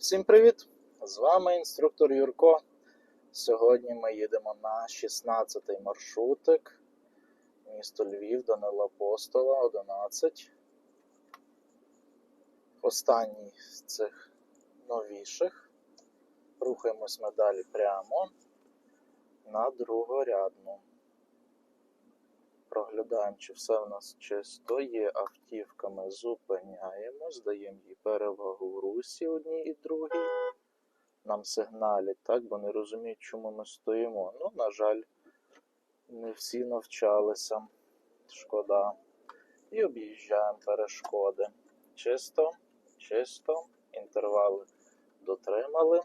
Всім привіт! З вами інструктор Юрко. Сьогодні ми їдемо на 16-й маршрутик. Місто Львів, Данила Апостола, 11. Останній з цих новіших. Рухаємось ми далі прямо на другорядну. Проглядаємо, чи все в нас чисто. Є автівками, зупиняємо, здаємо їй перевагу в русі одній і другій. Нам сигналять, так, бо не розуміють, чому ми стоїмо. Ну, на жаль, не всі навчалися. Шкода. І об'їжджаємо перешкоди. Чисто, чисто, інтервали дотримали.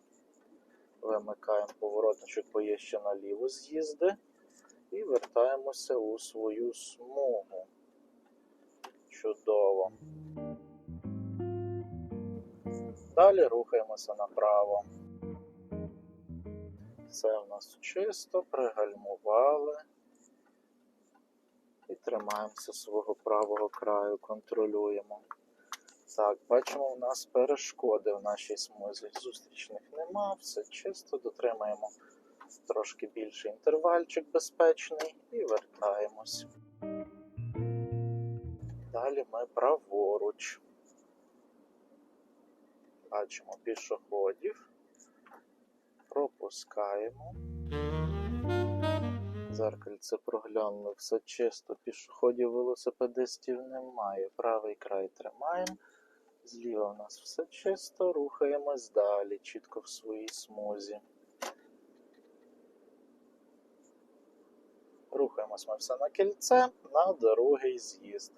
Вимикаємо поворотничок, бо є ще наліво з'їзди. І вертаємося у свою смугу. Чудово. Далі рухаємося направо. Все в нас чисто, пригальмували. І тримаємося свого правого краю, контролюємо. Так, бачимо, у нас перешкоди в нашій смузі. Зустрічних нема, все чисто, дотримаємо трошки більший інтервальчик безпечний і вертаємось. Далі ми праворуч. Бачимо пішоходів. Пропускаємо. Зеркальце проглянули, все чисто. Пішоходів велосипедистів немає. Правий край тримаємо. Зліва у нас все чисто, рухаємось далі, чітко в своїй смузі. Рухаємось ми все на кільце на другий з'їзд.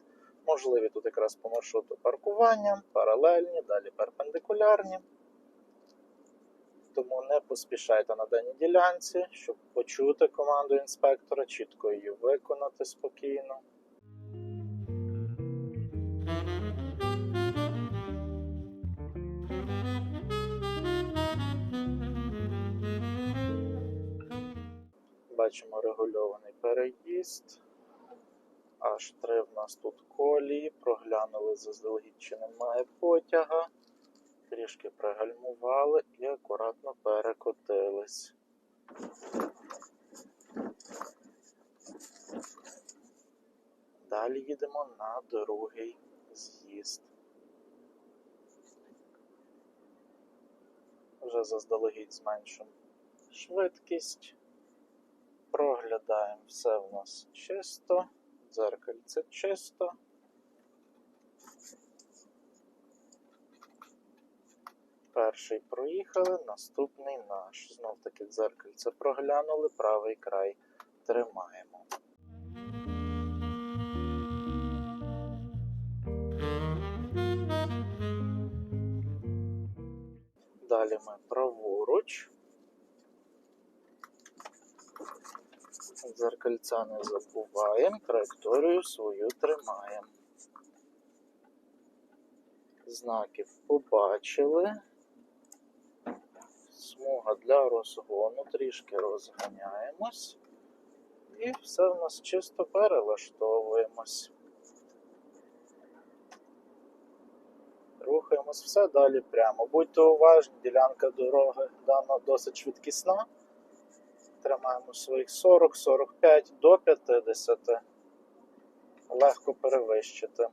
Можливі тут якраз по маршруту паркування, паралельні, далі перпендикулярні. Тому не поспішайте на даній ділянці, щоб почути команду інспектора, чітко її виконати спокійно. Бачимо регульований переїзд. Аж три в нас тут колії. Проглянули заздалегідь, чи немає потяга. Трішки пригальмували і акуратно перекотились. Далі їдемо на другий з'їзд. Вже заздалегідь зменшимо швидкість. Проглядаємо все в нас чисто, дзеркальце чисто. Перший проїхали, наступний наш. Знов таки дзеркальце проглянули, правий край тримаємо. Далі ми праворуч. Дзеркальця не забуваємо, траєкторію свою тримаємо. Знаків побачили. Смуга для розгону, трішки розганяємось. І все в нас чисто перелаштовуємось. Рухаємось все далі прямо. Будьте уважні, ділянка дороги дана досить швидкісна. Тримаємо своїх 40-45 до 50. Легко перевищити.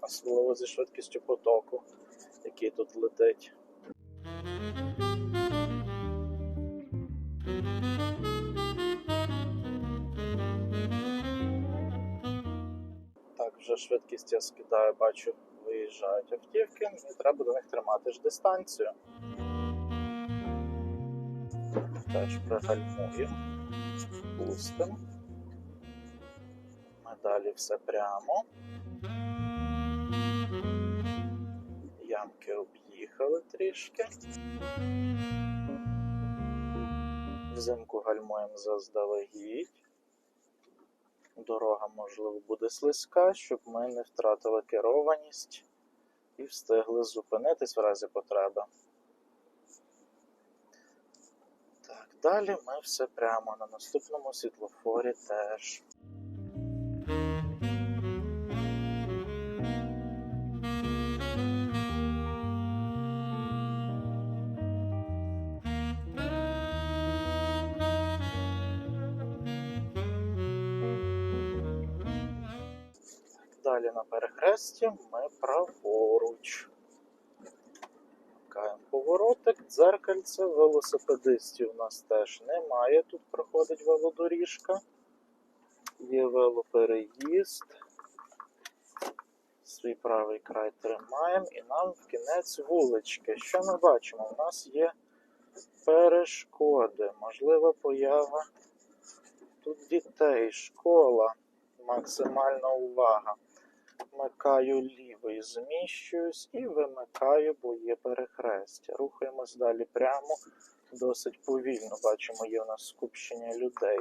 Особливо зі швидкістю потоку, який тут летить. Так, вже швидкість я скидаю, бачу, виїжджають автівки, мені треба до них тримати ж дистанцію. Теж пригальмуємо. Ми далі все прямо. Ямки об'їхали трішки. Взимку гальмуємо заздалегідь. Дорога, можливо, буде слизька, щоб ми не втратили керованість і встигли зупинитись в разі потреби. Далі ми все прямо на наступному світлофорі теж. Далі на перехресті ми праворуч. Поворотик, дзеркальце, велосипедистів у нас теж немає. Тут проходить велодоріжка. Є велопереїзд. Свій правий край тримаємо і нам в кінець вулички. Що ми бачимо? У нас є перешкоди, можлива поява тут дітей, школа, максимальна увага. Вмикаю лівий, зміщуюсь і вимикаю, бо є перехрестя. Рухаємось далі прямо, досить повільно. Бачимо, є в нас скупчення людей.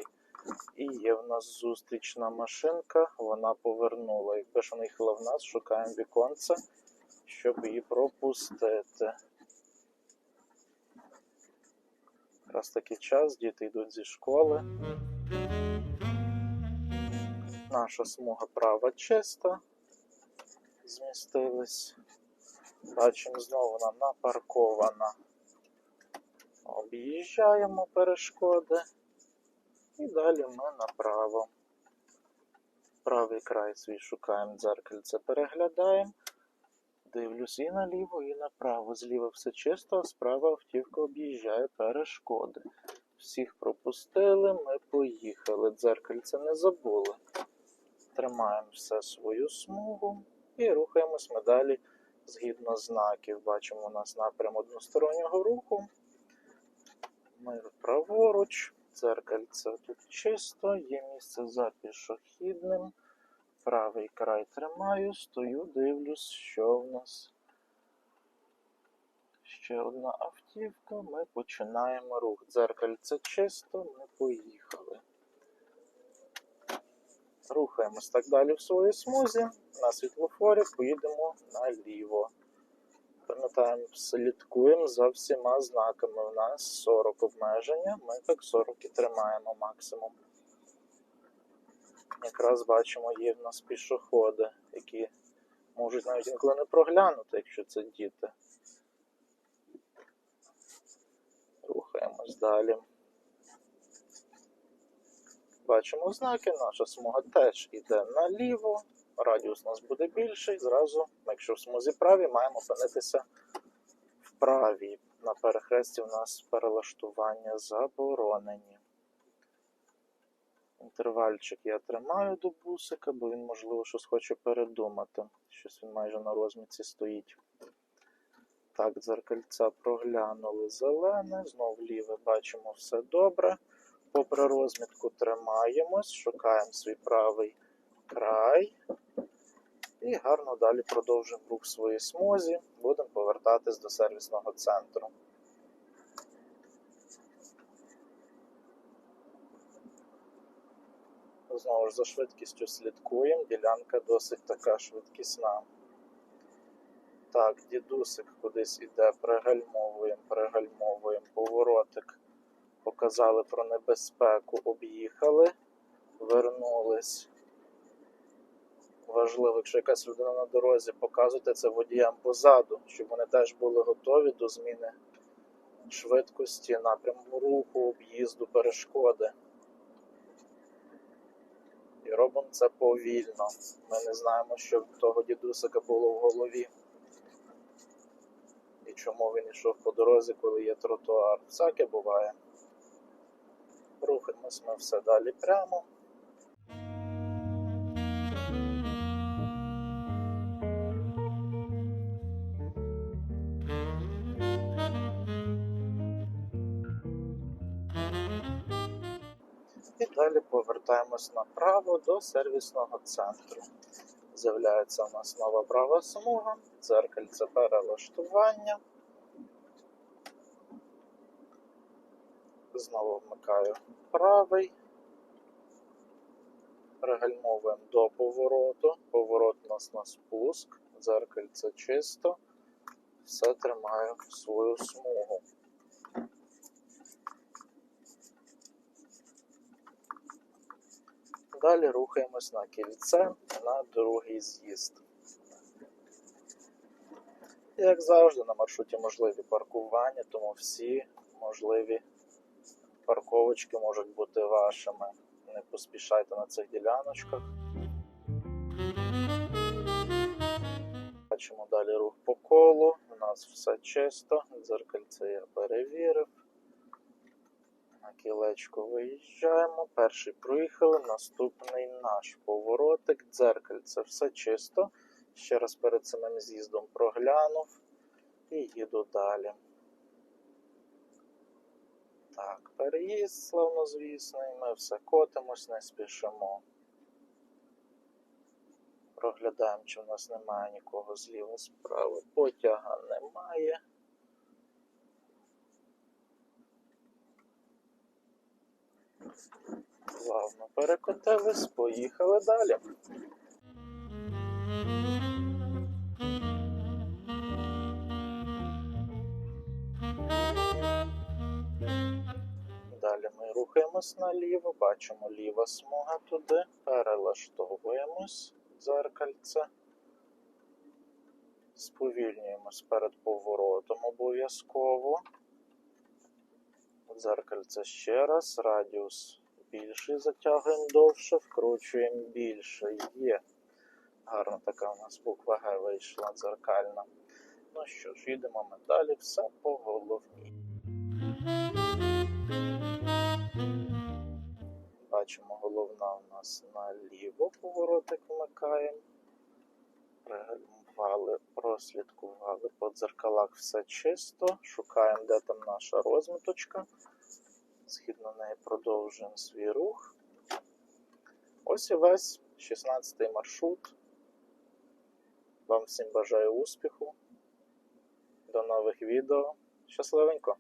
І є в нас зустрічна машинка, вона повернула. Якби ж вона їхала в нас, шукаємо віконце, щоб її пропустити. Якраз такий час, діти йдуть зі школи. Наша смуга права чиста. Змістились. Бачимо, знову вона напаркована. Об'їжджаємо перешкоди. І далі ми направо. Правий край свій шукаємо, дзеркальце переглядаємо. Дивлюсь і наліво, і направо. Зліва все чисто, а справа автівка об'їжджає перешкоди. Всіх пропустили, ми поїхали. Дзеркальце не забули. Тримаємо все свою смугу і рухаємось ми далі згідно знаків. Бачимо у нас напрям одностороннього руху. Ми праворуч, дзеркальце тут чисто, є місце за пішохідним. Правий край тримаю, стою, дивлюсь, що в нас. Ще одна автівка, ми починаємо рух. Дзеркальце чисто, ми поїхали. Рухаємось так далі в своїй смузі. На світлофорі поїдемо наліво. Пам'ятаємо, слідкуємо за всіма знаками. У нас 40 обмеження, ми так 40 і тримаємо максимум. Якраз бачимо, є в нас пішоходи, які можуть навіть інколи не проглянути, якщо це діти. Рухаємось далі. Бачимо знаки, наша смуга теж йде наліво, радіус у нас буде більший. Зразу, якщо в смузі праві, маємо опинитися в правій. На перехресті у нас перелаштування заборонені. Інтервальчик я тримаю до бусика, бо він, можливо, щось хоче передумати. Щось він майже на розмітці стоїть. Так, дзеркальця проглянули зелене, знов ліве бачимо все добре. Попри розмітку тримаємось, шукаємо свій правий край. І гарно далі продовжуємо рух своїй смузі. Будемо повертатись до сервісного центру. Знову ж за швидкістю слідкуємо, ділянка досить така швидкісна. Так, дідусик кудись іде, пригальмовуємо, пригальмовуємо, поворотик. Показали про небезпеку, об'їхали, вернулись. Важливо, якщо якась людина на дорозі, показуйте це водіям позаду, щоб вони теж були готові до зміни швидкості, напрямку руху, об'їзду, перешкоди. І робимо це повільно. Ми не знаємо, що в того дідусика було в голові. І чому він йшов по дорозі, коли є тротуар. Всяке буває. Рухаємось ми все далі прямо. І далі повертаємось направо до сервісного центру. З'являється у нас нова права смуга, дзеркальце перелаштування. Знову вмикаю правий. Перегальмовуємо до повороту. Поворот у нас на спуск, дзеркальце чисто. Все тримаю в свою смугу. Далі рухаємось на кільце на другий з'їзд. Як завжди, на маршруті можливі паркування, тому всі можливі парковочки можуть бути вашими. Не поспішайте на цих діляночках. Бачимо далі рух по колу. У нас все чисто. Дзеркальце я перевірив. На кілечко виїжджаємо. Перший проїхали, наступний наш поворотик. Дзеркальце все чисто. Ще раз перед самим з'їздом проглянув і їду далі. Так, переїзд славнозвісний, ми все котимось, не спішимо. Проглядаємо, чи в нас немає нікого зліва справа. Потяга немає. Плавно перекотились, поїхали далі. Рухаємось наліво, бачимо ліва смуга туди, перелаштовуємось дзеркальце. Сповільнюємось перед поворотом обов'язково. Дзеркальце ще раз, радіус більший, затягуємо довше, вкручуємо більше. Є. Гарна така у нас буква Г вийшла дзеркальна. Ну що ж, їдемо ми далі, все по головній. Бачимо, головна у нас наліво поворотик вмикаємо. Пригальмували, прослідкували по дзеркалах все чисто. Шукаємо, де там наша розміточка. Згідно неї продовжуємо свій рух. Ось і весь 16-й маршрут. Вам всім бажаю успіху. До нових відео. Щасливенько!